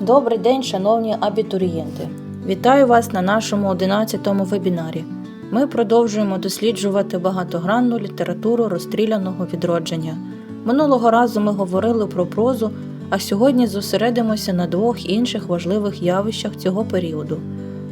Добрий день, шановні абітурієнти! Вітаю вас на нашому 11-му вебінарі. Ми продовжуємо досліджувати багатогранну літературу розстріляного відродження. Минулого разу ми говорили про прозу, а сьогодні зосередимося на двох інших важливих явищах цього періоду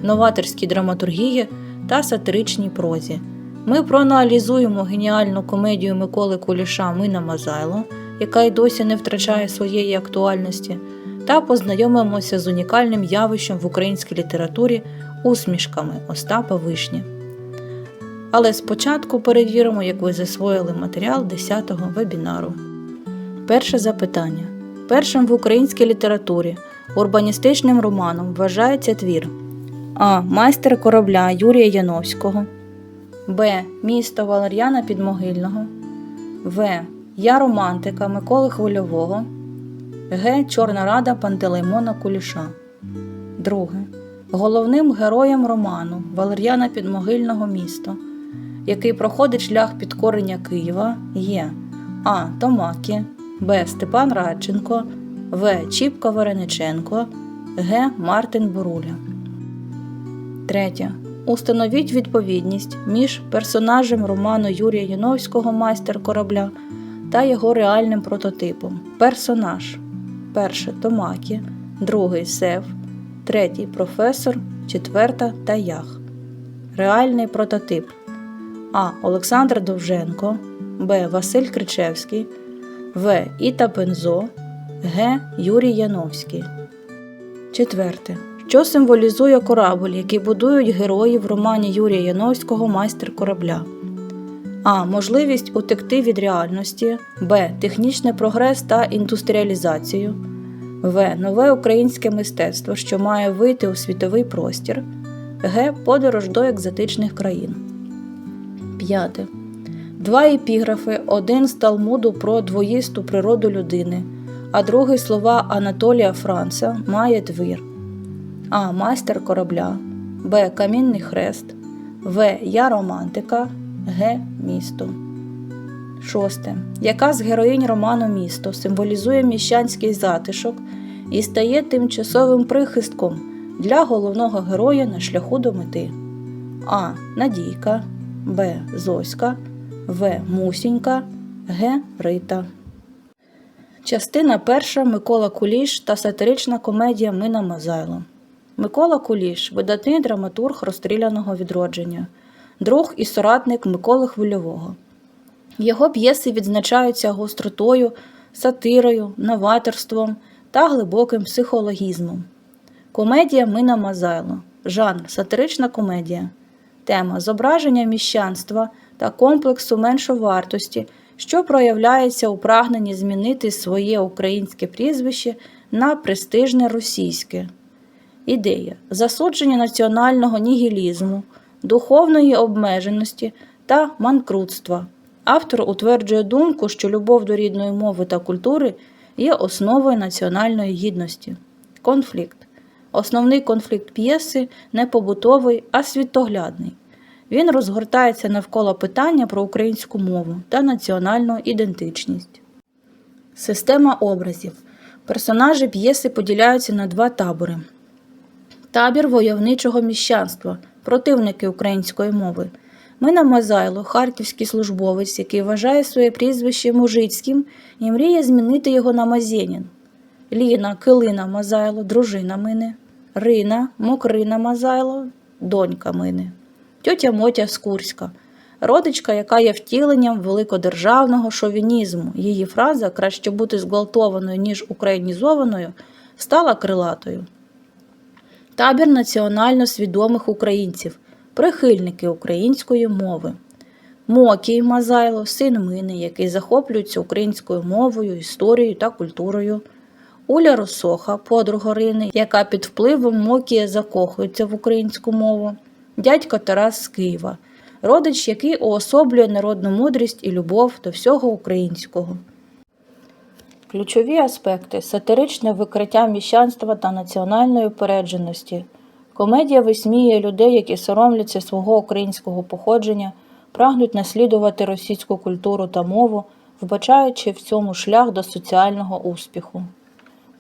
новаторській драматургії та сатиричній прозі. Ми проаналізуємо геніальну комедію Миколи Куліша Мина Мазайло, яка й досі не втрачає своєї актуальності, та познайомимося з унікальним явищем в українській літературі усмішками Остапа Вишні. Але спочатку перевіримо, як ви засвоїли матеріал 10-го вебінару. Перше запитання. Першим в українській літературі урбаністичним романом вважається твір А. Майстер корабля Юрія Яновського. Б. Місто Валер'яна Підмогильного. В. Я романтика Миколи Хвильового. Г. Чорна рада Пантелеймона Куліша. Друге. Головним героєм роману Валер'яна Підмогильного місто, який проходить шлях підкорення Києва, є А. Томакі, Б. Степан Радченко, В. Чіпка Варениченко, Г. Мартин Боруля. Третє. Установіть відповідність між персонажем роману Юрія Яновського Майстер корабля та його реальним прототипом. Персонаж. Перше Томакі, другий Сев, третій професор, четверта Таях. Реальний прототип А. Олександр Довженко, Б. Василь Кричевський, В. Іта Пензо, Г. Юрій Яновський. Четверте. Що символізує корабль, який будують герої в романі Юрія Яновського Майстер корабля? А. Можливість утекти від реальності, Б. Технічний прогрес та індустріалізацію, В. Нове українське мистецтво, що має вийти у світовий простір, Г. Подорож до екзотичних країн. П'яте. Два епіграфи: один з Талмуду про двоїсту природу людини, а другий слова Анатолія Франца має твір. А. Майстер корабля, Б. Камінний хрест, В. Я романтика, Г. Місто. Шосте. Яка з героїнь роману Місто символізує міщанський затишок і стає тимчасовим прихистком для головного героя на шляху до мети? А. Надійка, Б. Зоська, В. Мусінька, Г. Рита. Частина перша Микола Куліш та сатирична комедія Мина Мазайло. Микола Куліш видатний драматург розстріляного відродження, друг і соратник Миколи Хвильового. Його п'єси відзначаються гостротою, сатирою, новаторством та глибоким психологізмом. Комедія Мина Мазайло. Жанр сатирична комедія. Тема зображення міщанства та комплексу меншовартості, що проявляється у прагненні змінити своє українське прізвище на престижне російське. Ідея засудження національного нігілізму, духовної обмеженості та манкрутства. Автор утверджує думку, що любов до рідної мови та культури є основою національної гідності. Конфлікт. Основний конфлікт п'єси не побутовий, а світоглядний. Він розгортається навколо питання про українську мову та національну ідентичність. Система образів. Персонажі п'єси поділяються на два табори: табір войовничого міщанства, противники української мови. Мина Мазайло, харківський службовець, який вважає своє прізвище мужицьким і мріє змінити його на Мазєнін. Ліна, Килина Мазайло, дружина Мини, Рина, Мокрина Мазайло, донька Мини, тьотя Мотя Скурська, родичка, яка є втіленням великодержавного шовінізму. Її фраза краще бути зґвалтованою, ніж українізованою, стала крилатою. Табір національно свідомих українців, прихильники української мови. Мокій Мазайло, син Мини, який захоплюється українською мовою, історією та культурою. Уля Росоха, подруга Рини, яка під впливом Мокія закохується в українську мову. Дядько Тарас з Києва, родич, який уособлює народну мудрість і любов до всього українського. Ключові аспекти сатиричне викриття міщанства та національної упередженості. Комедія висміює людей, які соромляться свого українського походження, прагнуть наслідувати російську культуру та мову, вбачаючи в цьому шлях до соціального успіху.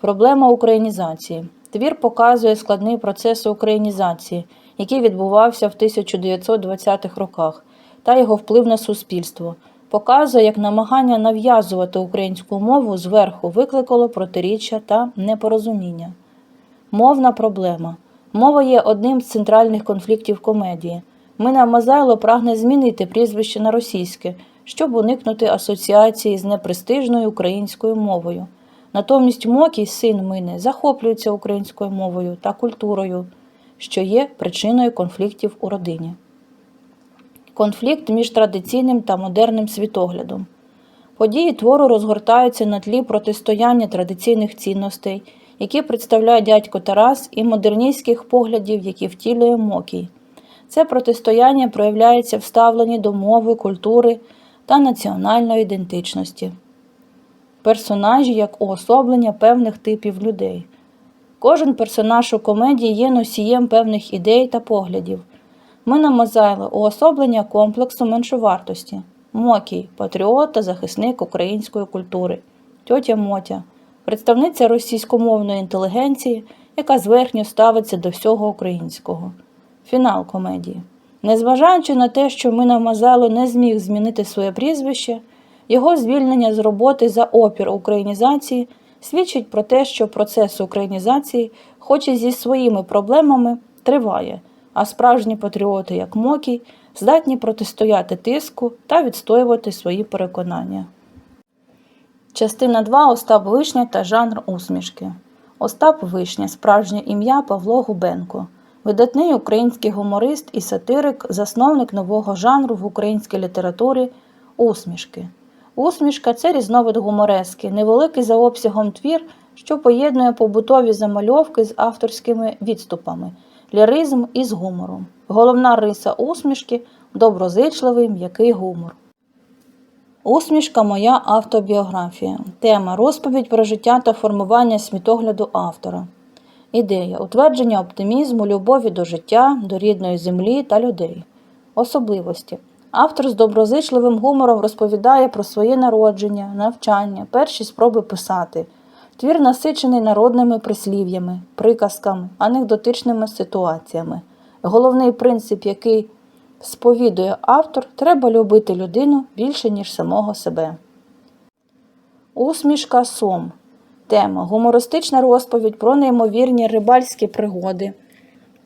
Проблема українізації. Твір показує складний процес українізації, який відбувався в 1920-х роках, та його вплив на суспільство. Показує, як намагання нав'язувати українську мову зверху викликало протиріччя та непорозуміння. Мовна проблема. Мова є одним з центральних конфліктів комедії. Мина Мазайло прагне змінити прізвище на російське, щоб уникнути асоціації з непрестижною українською мовою. Натомість Мокій, син Мини, захоплюється українською мовою та культурою, що є причиною конфліктів у родині. Конфлікт між традиційним та модерним світоглядом. Події твору розгортаються на тлі протистояння традиційних цінностей, які представляє дядько Тарас, і модерністських поглядів, які втілює Мокій. Це протистояння проявляється в ставленні до мови, культури та національної ідентичності. Персонажі як уособлення певних типів людей. Кожен персонаж у комедії є носієм певних ідей та поглядів. Мина Мазайло уособлення комплексу меншовартості. Мокій патріот та захисник української культури. Тьотя Мотя представниця російськомовної інтелігенції, яка зверхньо ставиться до всього українського. Фінал комедії. Незважаючи на те, що Мина Мазайло не зміг змінити своє прізвище, його звільнення з роботи за опір українізації свідчить про те, що процес українізації, хоч і зі своїми проблемами, триває, а справжні патріоти, як Мокій, здатні протистояти тиску та відстоювати свої переконання. Частина 2. Остап Вишня та жанр усмішки. Остап Вишня справжнє ім'я Павло Губенко. Видатний український гуморист і сатирик, засновник нового жанру в українській літературі усмішки. Усмішка це різновид гуморески, невеликий за обсягом твір, що поєднує побутові замальовки з авторськими відступами, ліризм із гумором. Головна риса усмішки доброзичливий м'який гумор. Усмішка моя автобіографія. Тема розповідь про життя та формування світогляду автора. Ідея утвердження оптимізму, любові до життя, до рідної землі та людей. Особливості. Автор з доброзичливим гумором розповідає про своє народження, навчання, перші спроби писати. Твір насичений народними прислів'ями, приказками, анекдотичними ситуаціями. Головний принцип, який сповідує автор, треба любити людину більше, ніж самого себе. Усмішка сом. Тема гумористична розповідь про неймовірні рибальські пригоди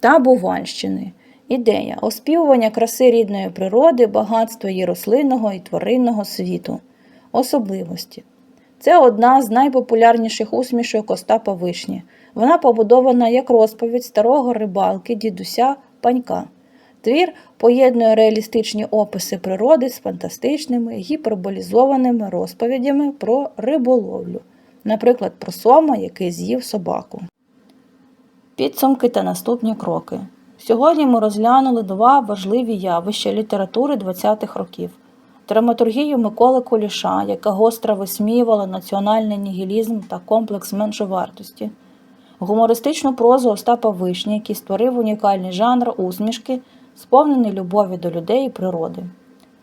та Бувальщини. Ідея оспівування краси рідної природи, багатства її рослинного і тваринного світу. Особливості. Це одна з найпопулярніших усмішок Остапа Вишні. Вона побудована як розповідь старого рибалки, дідуся панька. Твір поєднує реалістичні описи природи з фантастичними гіперболізованими розповідями про риболовлю, наприклад, про сома, який з'їв собаку. Підсумки та наступні кроки. Сьогодні ми розглянули два важливі явища літератури 20-х років. Драматургію Миколи Куліша, яка гостро висміювала національний нігілізм та комплекс меншовартості, гумористичну прозу Остапа Вишні, який створив унікальний жанр усмішки, сповнений любові до людей і природи.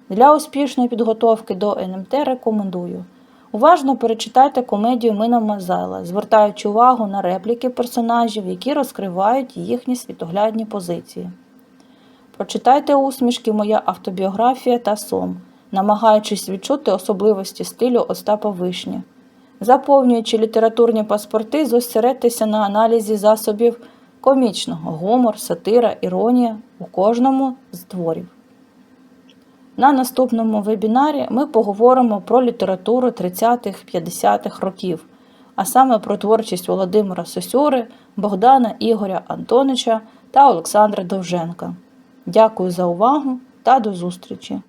Для успішної підготовки до НМТ рекомендую. Уважно перечитайте комедію Мина Мазайла, звертаючи увагу на репліки персонажів, які розкривають їхні світоглядні позиції. Прочитайте усмішки Моя автобіографія та сом, намагаючись відчути особливості стилю Остапа Вишні. Заповнюючи літературні паспорти, зосередьтеся на аналізі засобів комічного гумор, сатира, іронія у кожному з творів. На наступному вебінарі ми поговоримо про літературу 30-50-х років, а саме про творчість Володимира Сосюри, Богдана Ігоря Антонича та Олександра Довженка. Дякую за увагу та до зустрічі!